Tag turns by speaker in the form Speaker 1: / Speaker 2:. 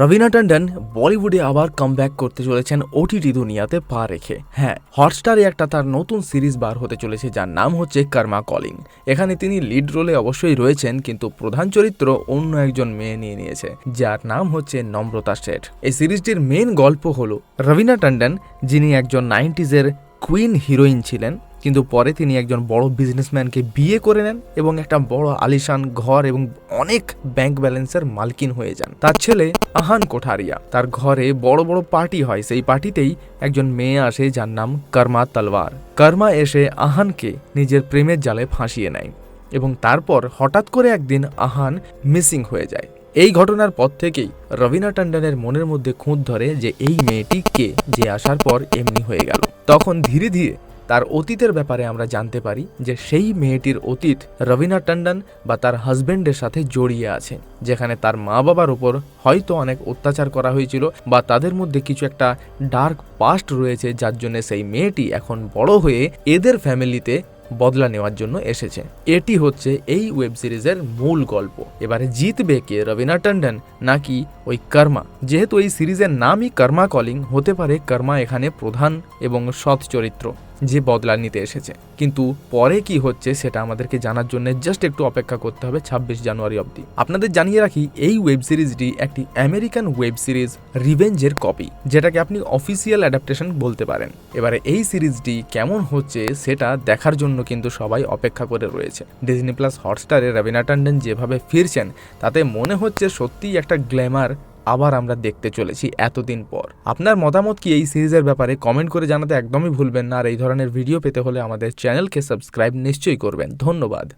Speaker 1: রবিনা টন্ডন বলিউডে আবার কামব্যাক করতে চলেছেন ওটিটি দুনিয়াতে পা রেখে। হ্যাঁ হটস্টারে একটা তার নতুন সিরিজ বার হতে চলেছে যার নাম হচ্ছে কর্মা কলিং এখানে তিনি লিড রোলে অবশ্যই রয়েছেন, কিন্তু প্রধান চরিত্র অন্য একজন মেয়ে নিয়ে নিয়েছে, যার নাম হচ্ছে নম্রতা শেঠ। এই সিরিজটির মেন গল্প হলো, রবিনা টন্ডন যিনি একজন নাইনটিজের কুইন হিরোইন ছিলেন, কিন্তু পরে তিনি একজন বড় বিজনেসম্যানকে বিয়ে করে নেন এবং একটা বড় আলিশান ঘর এবং অনেক ব্যাংক ব্যালেন্সের মালকিন হয়ে যান। তার ছেলে আহান কোঠারিয়া, তার ঘরে বড় বড় পার্টি হয়। সেই পার্টিতেই একজন মেয়ে আসে যার নাম কর্মা তলওয়ার। কর্মা এসে আহানকে নিজের প্রেমের জালে ফাঁসিয়ে নেয় এবং তারপর হঠাৎ করে একদিন আহান মিসিং হয়ে যায়। এই ঘটনার পর থেকেই রবিনা টন্ডনের মনের মধ্যে খুঁত ধরে যে এই মেয়েটি কে, যে আসার পর এমনি হয়ে গেল। তখন ধীরে ধীরে তার অতীতের ব্যাপারে আমরা জানতে পারি যে সেই মেয়েটির অতীত রবিনা টন্ডন বা তার হাজব্যান্ডের সাথে জড়িয়ে আছে, যেখানে তার মা বাবার উপর হয়তো অনেক অত্যাচার করা হয়েছিল বা তাদের মধ্যে কিছু একটা ডার্ক পাস্ট রয়েছে যার জন্য সেই মেয়েটি এখন বড় হয়ে এদের ফ্যামিলিতে বদলা নেওয়ার জন্য এসেছে। এটি হচ্ছে এই ওয়েব সিরিজের মূল গল্প। এবারে জিতবে কে রবিনা টন্ডন নাকি ওই কর্মা? যেহেতু এই সিরিজের নামই কর্মা কলিং, হতে পারে কর্মা এখানে প্রধান এবং সৎ চরিত্র। যে বদলা নিতে এসেছে। কিন্তু পরে কি হচ্ছে সেটা আমাদেরকে জানার জন্য জাস্ট একটু অপেক্ষা করতে হবে ছাব্বিশ জানুয়ারি অবধি। আপনাদের জানিয়ে রাখি, এই ওয়েব সিরিজটি একটি আমেরিকান ওয়েব সিরিজ রিভেঞ্জের কপি যেটাকে আপনি অফিসিয়াল অ্যাডাপ্টেশন বলতে পারেন। এবারে এই সিরিজটি কেমন হচ্ছে সেটা দেখার জন্য কিন্তু সবাই অপেক্ষা করে রয়েছে। ডিজনি প্লাস হটস্টারে রবিনা টন্ডন যেভাবে ফিরছেন, তাতে মনে হচ্ছে সত্যিই একটা গ্ল্যামার আবার আমরা দেখতে চলেছি এতদিন পর। আপনার মতামত কি এই সিরিজের ব্যাপারে কমেন্ট করে জানাতে একদমই ভুলবেন না। আর এই ধরনের ভিডিও পেতে হলে আমাদের চ্যানেলকে সাবস্ক্রাইব নিশ্চয়ই করবেন। ধন্যবাদ।